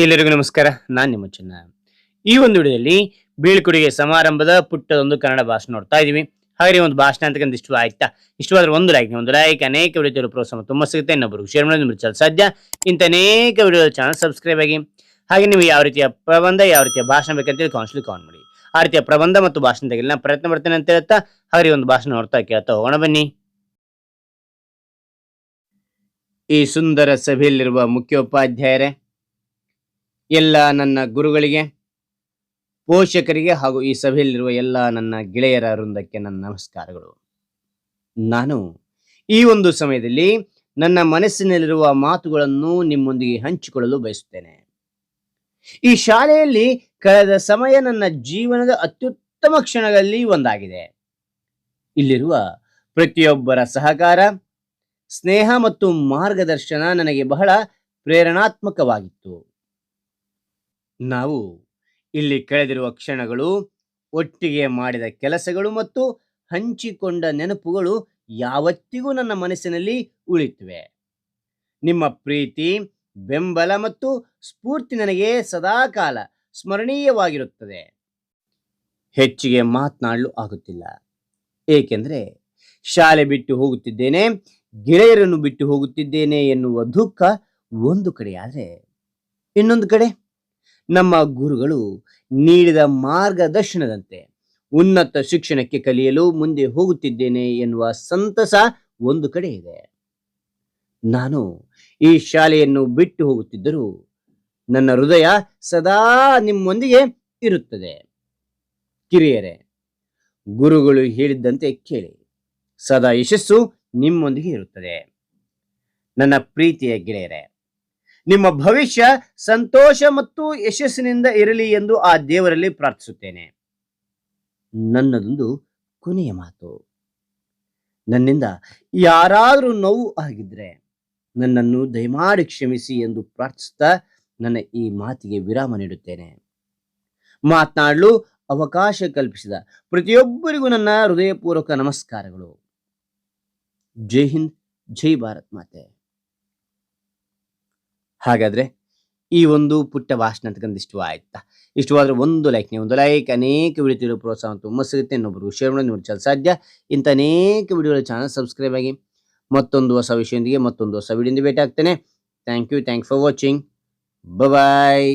ಎಲ್ಲರಿಗೂ ನಮಸ್ಕಾರ, ನಾನು ನಿಮ್ಮ ಚೆನ್ನ. ಈ ಒಂದು ವಿಡಿಯೋದಲ್ಲಿ ಬೀಳ್ಕೊಡುಗೆ ಸಮಾರಂಭದ ಪುಟ್ಟದೊಂದು ಕನ್ನಡ ಭಾಷಣ ನೋಡ್ತಾ ಇದೀವಿ. ಹಾಗೆ ಒಂದು ಭಾಷಣ ಅಂತಕ್ಕಂಥ ಇಷ್ಟ ಆಯ್ತಾ? ಇಷ್ಟವಾದ್ರೆ ಒಂದು ಲೈಕ್ ಒಂದು ಲೈಕ್ ಅನೇಕ ವಿಡಿಯೋ ಪ್ರೋತ್ಸಾಹ ತುಂಬ ಸಿಗುತ್ತೆ. ಇನ್ನೊಬ್ಬರು ಶೇರ್ ಮಾಡೋದು ಚಲ ಸಾಧ್ಯ. ಇಂಥ ಅನೇಕ ವಿಡಿಯೋ ಚಾನಲ್ ಸಬ್ಸ್ಕ್ರೈಬ್ ಆಗಿ, ಹಾಗೆ ನೀವು ಯಾವ ರೀತಿಯ ಪ್ರಬಂಧ, ಯಾವ ರೀತಿಯ ಭಾಷಣ ಬೇಕಂತೇಳಿ ಕಾನ್ಸ್ಲಿ ಕಾನ್ ಮಾಡಿ. ಆ ರೀತಿಯ ಪ್ರಬಂಧ ಮತ್ತು ಭಾಷಣ ತೆಗೆಲ್ಲ ನಾನು ಪ್ರಯತ್ನ ಪಡ್ತೇನೆ ಅಂತ ಹೇಳ್ತಾ ಹಾಗೆ ಒಂದು ಭಾಷಣ ನೋಡ್ತಾ ಕೇಳ್ತಾ ಹೋಗೋಣ, ಬನ್ನಿ. ಈ ಸುಂದರ ಸಭೆಯಲ್ಲಿರುವ ಮುಖ್ಯೋಪಾಧ್ಯಾಯರೇ ಎಲ್ಲ ನನ್ನ ಗುರುಗಳಿಗೆ, ಪೋಷಕರಿಗೆ ಹಾಗೂ ಈ ಸಭೆಯಲ್ಲಿರುವ ಎಲ್ಲ ನನ್ನ ಗೆಳೆಯರ ವೃಂದಕ್ಕೆ ನನ್ನ ನಮಸ್ಕಾರಗಳು. ನಾನು ಈ ಒಂದು ಸಮಯದಲ್ಲಿ ನನ್ನ ಮನಸ್ಸಿನಲ್ಲಿರುವ ಮಾತುಗಳನ್ನು ನಿಮ್ಮೊಂದಿಗೆ ಹಂಚಿಕೊಳ್ಳಲು ಬಯಸುತ್ತೇನೆ. ಈ ಶಾಲೆಯಲ್ಲಿ ಕಳೆದ ಸಮಯ ನನ್ನ ಜೀವನದ ಅತ್ಯುತ್ತಮ ಕ್ಷಣಗಳಲ್ಲಿ ಒಂದಾಗಿದೆ. ಇಲ್ಲಿರುವ ಪ್ರತಿಯೊಬ್ಬರ ಸಹಕಾರ, ಸ್ನೇಹ ಮತ್ತು ಮಾರ್ಗದರ್ಶನ ನನಗೆ ಬಹಳ ಪ್ರೇರಣಾತ್ಮಕವಾಗಿತ್ತು. ನಾವು ಇಲ್ಲಿ ಕಳೆದಿರುವ ಕ್ಷಣಗಳು, ಒಟ್ಟಿಗೆ ಮಾಡಿದ ಕೆಲಸಗಳು ಮತ್ತು ಹಂಚಿಕೊಂಡ ನೆನಪುಗಳು ಯಾವತ್ತಿಗೂ ನನ್ನ ಮನಸ್ಸಿನಲ್ಲಿ ಉಳಿತವೆ ನಿಮ್ಮ ಪ್ರೀತಿ, ಬೆಂಬಲ ಮತ್ತು ಸ್ಫೂರ್ತಿ ನನಗೆ ಸದಾಕಾಲ ಸ್ಮರಣೀಯವಾಗಿರುತ್ತದೆ. ಹೆಚ್ಚಿಗೆ ಮಾತನಾಡಲು ಆಗುತ್ತಿಲ್ಲ. ಏಕೆಂದರೆ, ಶಾಲೆ ಬಿಟ್ಟು ಹೋಗುತ್ತಿದ್ದೇನೆ, ಗೆಳೆಯರನ್ನು ಬಿಟ್ಟು ಹೋಗುತ್ತಿದ್ದೇನೆ ಎನ್ನುವ ದುಃಖ ಒಂದು ಕಡೆಯಾದರೆ ಇನ್ನೊಂದು ಕಡೆ. ನಮ್ಮ ಗುರುಗಳು ನೀಡಿದ ಮಾರ್ಗದರ್ಶನದಂತೆ ಉನ್ನತ ಶಿಕ್ಷಣಕ್ಕೆ ಕಲಿಯಲು ಮುಂದೆ ಹೋಗುತ್ತಿದ್ದೇನೆ ಎನ್ನುವ ಸಂತಸ ಒಂದು ಕಡೆ ಇದೆ. ನಾನು ಈ ಶಾಲೆಯನ್ನು ಬಿಟ್ಟು ಹೋಗುತ್ತಿದ್ದರೂ ನನ್ನ ಹೃದಯ ಸದಾ ನಿಮ್ಮೊಂದಿಗೆ ಇರುತ್ತದೆ. ಕಿರಿಯರೇ, ಗುರುಗಳು ಹೇಳಿದ್ದಂತೆ ಕೇಳಿ. ಸದಾ ಯಶಸ್ಸು ನಿಮ್ಮೊಂದಿಗೆ ಇರುತ್ತದೆ. ನನ್ನ ಪ್ರೀತಿಯ ಗೆಳೆಯರೇ ನಿಮ್ಮ ಭವಿಷ್ಯ ಸಂತೋಷ ಮತ್ತು ಯಶಸ್ಸಿನಿಂದ ಇರಲಿ ಎಂದು ಆ ದೇವರಲ್ಲಿ ಪ್ರಾರ್ಥಿಸುತ್ತೇನೆ. ನನ್ನದೊಂದು ಕೊನೆಯ ಮಾತು. ನನ್ನಿಂದ ಯಾರಾದರೂ ನೋವು ಆಗಿದ್ರೆ ನನ್ನನ್ನು ದಯಮಾಡಿ ಕ್ಷಮಿಸಿ ಎಂದು ಪ್ರಾರ್ಥಿಸುತ್ತಾ ನನ್ನ ಈ ಮಾತಿಗೆ ವಿರಾಮ ನೀಡುತ್ತೇನೆ. ಮಾತನಾಡಲು ಅವಕಾಶ ಕಲ್ಪಿಸಿದ ಪ್ರತಿಯೊಬ್ಬರಿಗೂ ನನ್ನ ಹೃದಯಪೂರ್ವಕ ನಮಸ್ಕಾರಗಳು. ಜೈ ಹಿಂದ್, ಜೈ ಭಾರತ್ ಮಾತೆ. ಹಾಗಾದ್ರೆ ಈ ಒಂದು ಪುಟ್ಟ ಭಾಷಣ ಅಂತಕ್ಕಂಥ ಇಷ್ಟು ಆಯ್ತಾ ಇಷ್ಟವಾದ್ರೆ ಒಂದು ಲೈಕ್ ನೀವು ಒಂದು ಲೈಕ್ ಅನೇಕ ವಿಡಿಯೋ ಪ್ರೋತ್ಸಾಹ ತುಂಬ ಸಿಗುತ್ತೆ. ಇನ್ನೊಬ್ಬರು ಶೇರ್ ಮಾಡಿ ನೋಡಿ ಸಾಧ್ಯ. ಇಂಥ ಅನೇಕ ವಿಡಿಯೋಗಳ ಚಾನಲ್ ಸಬ್ಸ್ಕ್ರೈಬ್ ಆಗಿ ಮತ್ತೊಂದು ಹೊಸ ವಿಷಯದೊಂದಿಗೆ ಮತ್ತೊಂದು ಹೊಸ ವಿಡಿಯೋದಿಂದ ಭೇಟಿ ಆಗ್ತೇನೆ thank you thank for watching bye